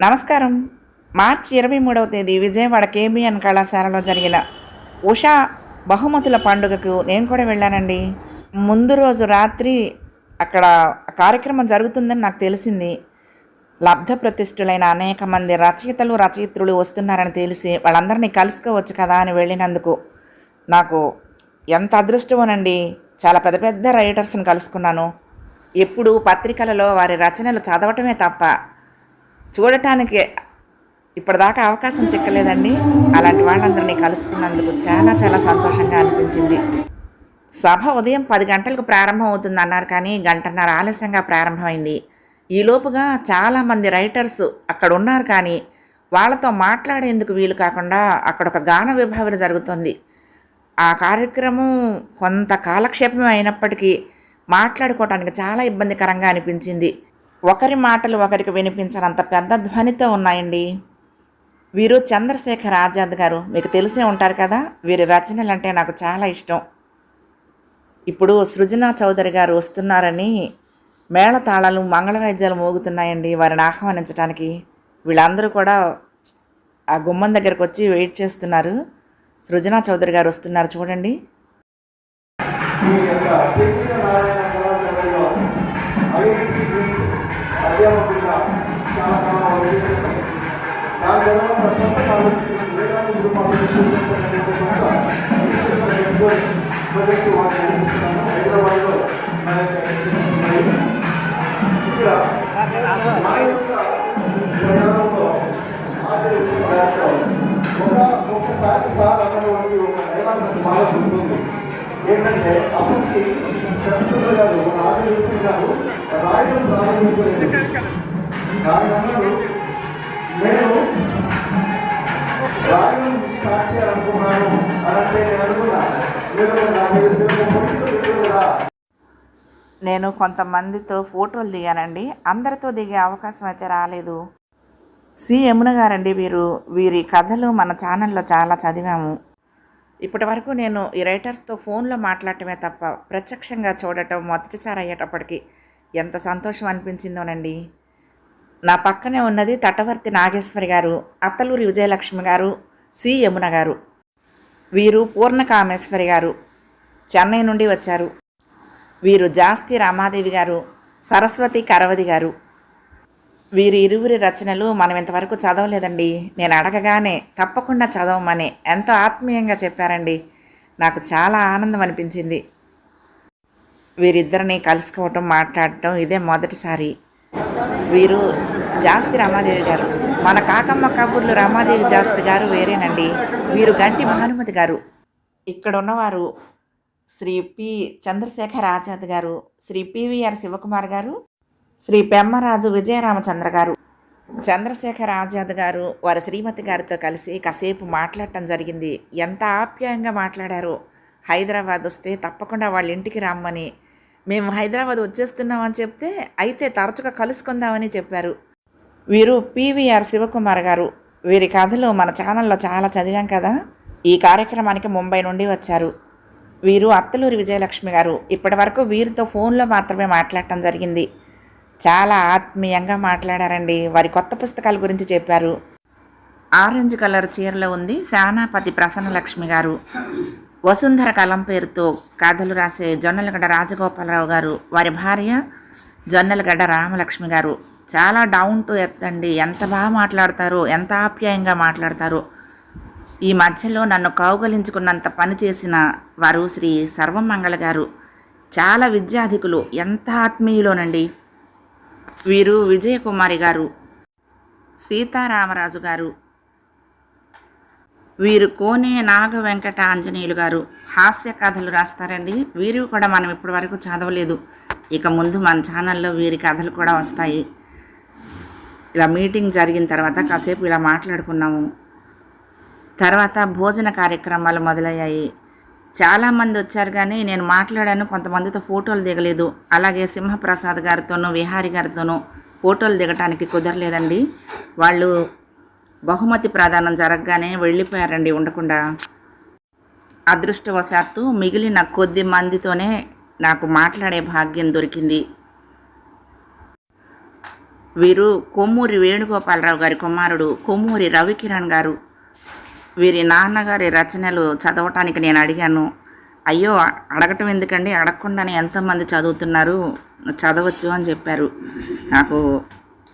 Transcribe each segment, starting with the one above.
నమస్కారం. మార్చి ఇరవై మూడవ తేదీ విజయవాడ కేబిఎన్ కళాశాలలో జరిగిన ఉషా బహుమతుల పండుగకు నేను కూడా వెళ్ళానండి. ముందు రోజు రాత్రి అక్కడ కార్యక్రమం జరుగుతుందని నాకు తెలిసింది. లబ్ధ ప్రతిష్ఠులైన అనేక మంది రచయితలు రచయిత్రులు వస్తున్నారని తెలిసి వాళ్ళందరినీ కలుసుకోవచ్చు కదా అని వెళ్ళినందుకు నాకు ఎంత అదృష్టమోనండి. చాలా పెద్ద పెద్ద రైటర్స్ని కలుసుకున్నాను. ఎప్పుడు పత్రికలలో వారి రచనలు చదవటమే తప్ప చూడటానికి ఇప్పటిదాకా అవకాశం చిక్కలేదండి. అలాంటి వాళ్ళందరినీ కలుసుకున్నందుకు చాలా చాలా సంతోషంగా అనిపించింది. సభ ఉదయం పది గంటలకు ప్రారంభం అవుతుంది అన్నారు కానీ గంటన్నర ఆలస్యంగా ప్రారంభమైంది. ఈలోపుగా చాలామంది రైటర్స్ అక్కడ ఉన్నారు కానీ వాళ్ళతో మాట్లాడేందుకు వీలు కాకుండా అక్కడ ఒక గాన విభావన జరుగుతుంది. ఆ కార్యక్రమం కొంత కాలక్షేపం అయినప్పటికీ మాట్లాడుకోవటానికి చాలా ఇబ్బందికరంగా అనిపించింది. ఒకరి మాటలు ఒకరికి వినిపించనంత పెద్ద ధ్వనితో ఉన్నాయండి. వీరు చంద్రశేఖర్ ఆజాద్ గారు. మీకు తెలిసే ఉంటారు కదా వీరి రచనలు అంటే నాకు చాలా ఇష్టం. ఇప్పుడు సృజనా చౌదరి గారు వస్తున్నారని మేళతాళాలు మంగళవాయిద్యాలు మోగుతున్నాయండి వారిని ఆహ్వానించడానికి వీళ్ళందరూ కూడా ఆ గుమ్మం దగ్గరకు వచ్చి వెయిట్ చేస్తున్నారు. సృజనా చౌదరి గారు వస్తున్నారు చూడండి. అధ్యాపకుడిగా చాలా కాలం పనిచేశాను దాని తర్వాత సొంత కాలేజీ వేదాంత గ్రూప్ ఇన్స్టిట్యూషన్స్ అనేటువంటి సొంత ఇన్స్టిట్యూషన్ పెట్టుకొని ప్రజెంట్ వాటిని నడిపిస్తున్నాను హైదరాబాద్లో నా యొక్క ఇన్స్టిట్యూషన్స్ ఉన్నాయి ఇక్కడ మా యొక్క ప్రయాణంలో ఆర్టిస్ట్ గారితో ఒక సార్ అన్నటువంటి ఒక డైలాగ్ నాకు బాగా గుర్తుంది. ఏంటంటే అప్పటికి ప్రారంభించలేదు నేను రాయడం స్టార్ట్ చేయాలనుకున్నాను అని అంటే నేను అనుకున్నా నేను కొంతమందితో ఫోటోలు దిగానండి. అందరితో దిగే అవకాశం అయితే రాలేదు. సి యమున గారండి వీరు. వీరి కథలు మన ఛానల్లో చాలా చదివాము. ఇప్పటి వరకు నేను ఈ రైటర్స్తో ఫోన్లో మాట్లాడటమే తప్ప ప్రత్యక్షంగా చూడటం మొదటిసారి అయ్యేటప్పటికి ఎంత సంతోషం అనిపించిందోనండి. నా పక్కనే ఉన్నది తటవర్తి నాగేశ్వరి గారు అత్తలూరి విజయలక్ష్మి గారు సి యమున గారు. వీరు పూర్ణకామేశ్వరి గారు. చెన్నై నుండి వచ్చారు. వీరు జాస్తి రామాదేవి గారు సరస్వతి కరవది గారు. వీరి ఇరువురి రచనలు మనం ఇంతవరకు చదవలేదండి. నేను అడగగానే తప్పకుండా చదవమని ఎంతో ఆత్మీయంగా చెప్పారండి. నాకు చాలా ఆనందం అనిపించింది. వీరిద్దరిని కలుసుకోవటం మాట్లాడటం ఇదే మొదటిసారి. వీరు జాస్తి రామాదేవి గారు. మన కాకమ్మ కబుర్లు రామాదేవి జాస్తి గారు వేరేనండి. వీరు గంటి భానుమతి గారు. ఇక్కడ ఉన్నవారు శ్రీ పి. చంద్రశేఖర్ ఆజాద్ గారు శ్రీ పివిఆర్ శివకుమార్ గారు శ్రీ పెమ్మరాజు విజయరామచంద్ర గారు. చంద్రశేఖర్ ఆజాద్ గారు వారి శ్రీమతి గారితో కలిసి కాసేపు మాట్లాడటం జరిగింది. ఎంత ఆప్యాయంగా మాట్లాడారో. హైదరాబాద్ వస్తే తప్పకుండా వాళ్ళ ఇంటికి రమ్మని మేము హైదరాబాద్ వచ్చేస్తున్నామని చెప్తే అయితే తరచుగా కలుసుకుందామని చెప్పారు. వీరు పివిఆర్ శివకుమార్ గారు. వీరి కథలు మన ఛానల్లో చాలా చదివాం కదా? ఈ కార్యక్రమానికి ముంబై నుండి వచ్చారు. వీరు అత్తలూరి విజయలక్ష్మి గారు. ఇప్పటి వరకు వీరితో ఫోన్లో మాత్రమే మాట్లాడటం జరిగింది. చాలా ఆత్మీయంగా మాట్లాడారండి. వారి కొత్త పుస్తకాల గురించి చెప్పారు. ఆరెంజ్ కలర్ చీరలో ఉంది శానాపతి ప్రసన్నలక్ష్మి గారు. వసుంధర కలం పేరుతో కథలు రాసే జొన్నలగడ్డ రాజగోపాలరావు గారు వారి భార్య జొన్నలగడ్డ రామలక్ష్మి గారు. చాలా డౌన్ టు ఎర్త్ అండి. ఎంత బాగా మాట్లాడతారో ఎంత ఆప్యాయంగా మాట్లాడతారో. ఈ మధ్యలో నన్ను కౌగలించుకున్నంత పని చేసిన వారు శ్రీ సర్వమంగళ గారు. చాలా విద్యాధికులు ఎంత ఆత్మీయులోనండి. వీరు విజయకుమారి గారు సీతారామరాజు గారు వీరు కోనే నాగ వెంకట ఆంజనేయులు గారు. హాస్య కథలు రాస్తారండి. వీరు కూడా మనం ఇప్పటి వరకు చదవలేదు. ఇక ముందు మన ఛానల్లో వీరి కథలు కూడా వస్తాయి. ఇలా మీటింగ్ జరిగిన తర్వాత కాసేపు ఇలా మాట్లాడుకున్నాము. తర్వాత భోజన కార్యక్రమాలు మొదలయ్యాయి. చాలామంది వచ్చారు కానీ నేను మాట్లాడాను కొంతమందితో ఫోటోలు దిగలేదు. అలాగే సింహప్రసాద్ గారితోనూ విహారి గారితోనూ ఫోటోలు దిగటానికి కుదరలేదండి. వాళ్ళు బహుమతి ప్రదానం జరగగానే వెళ్ళిపోయారండి ఉండకుండా. అదృష్టవశాత్తు మిగిలిన కొద్ది మందితోనే నాకు మాట్లాడే భాగ్యం దొరికింది. వీరు కొమ్మూరి వేణుగోపాలరావు గారి కుమారుడు కొమ్మూరి రవికిరణ్ గారు. వీరి నాన్నగారి రచనలు చదవటానికి నేను అడిగాను. అయ్యో అడగటం ఎందుకండి? అడగకుండానే ఎంతోమంది చదువుతున్నారు. చదవచ్చు అని చెప్పారు. నాకు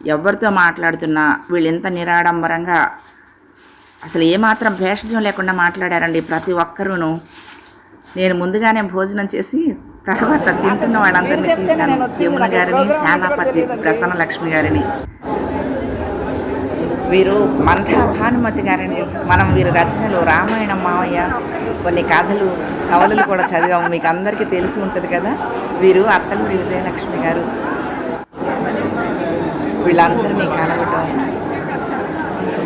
ఎవరితో మాట్లాడుతున్నా వీళ్ళు ఎంత నిరాడంబరంగా అసలు ఏమాత్రం భేషజం లేకుండా మాట్లాడారండి ప్రతి ఒక్కరూను. నేను ముందుగానే భోజనం చేసి తర్వాత తింటున్న వాళ్ళందరినీ తీశాను. యమున గారిని శ్యామాపతి ప్రసన్న లక్ష్మి గారిని. వీరు మంథా భానుమతి గారండి. మనం వీరి రచనలు రామాయణం మావయ్య కొన్ని కథలు కవలలు కూడా చదివాము. మీకు అందరికీ తెలిసి ఉంటుంది కదా? వీరు అత్తలూరి విజయలక్ష్మి గారు. వీళ్ళందరినీ కలవటం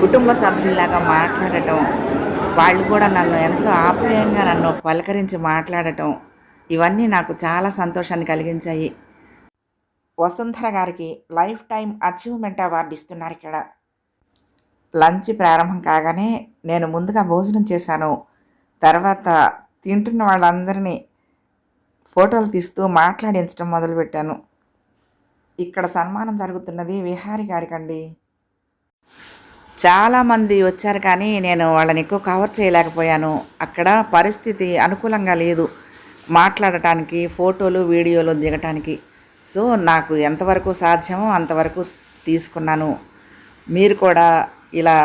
కుటుంబ సభ్యుల్లాగా మాట్లాడటం వాళ్ళు కూడా నన్ను ఎంతో ఆప్యాయంగా నన్ను పలకరించి మాట్లాడటం ఇవన్నీ నాకు చాలా సంతోషాన్ని కలిగించాయి. వసుంధర గారికి లైఫ్ టైం అచీవ్మెంట్ అవార్డు ఇస్తున్నారు ఇక్కడ. లంచ్ ప్రారంభం కాగానే నేను ముందుగా భోజనం చేశాను. తర్వాత తింటున్న వాళ్ళందరినీ ఫోటోలు తీస్తూ మాట్లాడించడం మొదలుపెట్టాను. ఇక్కడ సన్మానం జరుగుతున్నది విహారి గారికండి. చాలామంది వచ్చారు కానీ నేను వాళ్ళని ఎక్కువ కవర్ చేయలేకపోయాను. అక్కడ పరిస్థితి అనుకూలంగా లేదు మాట్లాడటానికి ఫోటోలు వీడియోలు దిగటానికి. సో నాకు ఎంతవరకు సాధ్యమో అంతవరకు తీసుకున్నాను. మీరు కూడా ఇలా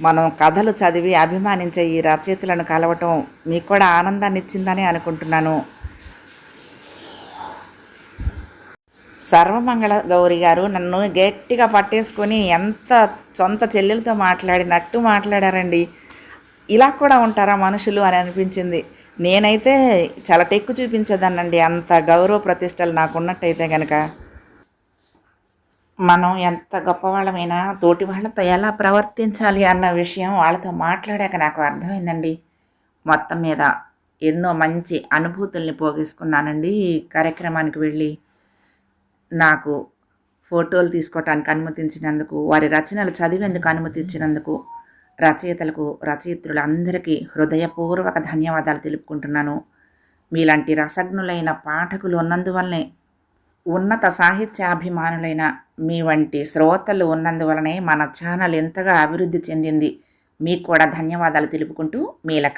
మనం కథలు చదివి అభిమానించే ఈ రచయితలను కలవటం మీకు కూడా ఆనందాన్ని ఇచ్చిందని అనుకుంటున్నాను. సర్వమంగళ గౌరి గారు నన్ను గట్టిగా పట్టేసుకొని ఎంత సొంత చెల్లెలతో మాట్లాడినట్టు మాట్లాడారండి. ఇలా కూడా ఉంటారా మనుషులు అని అనిపించింది. నేనైతే చాలా టెక్కు చూపించేదాన్నండి. అంత గౌరవ ప్రతిష్టలు నాకున్నట్టయితే కనుక మనం ఎంత గొప్పవాళ్ళమైనా తోటి వాళ్ళతో ఎలా ప్రవర్తించాలి అన్న విషయం వాళ్ళతో మాట్లాడాక నాకు అర్థమైందండి. మొత్తం మీద ఎన్నో మంచి అనుభూతుల్ని పోగేసుకున్నానండి ఈ కార్యక్రమానికి వెళ్ళి. నాకు ఫోటోలు తీసుకోవటానికి అనుమతించినందుకు వారి రచనలు చదివేందుకు అనుమతించినందుకు రచయితలకు రచయిత్రులందరికీ హృదయపూర్వక ధన్యవాదాలు తెలుపుకుంటున్నాను. మీలాంటి రసజ్ఞులైన పాఠకులు ఉన్నందువల్లనే ఉన్నత సాహిత్యాభిమానులైన మీ వంటి శ్రోతలు ఉన్నందువలనే మన ఛానల్ ఎంతగా అభివృద్ధి చెందింది. మీకు కూడా ధన్యవాదాలు తెలుపుకుంటూ మీ లక్ష్యం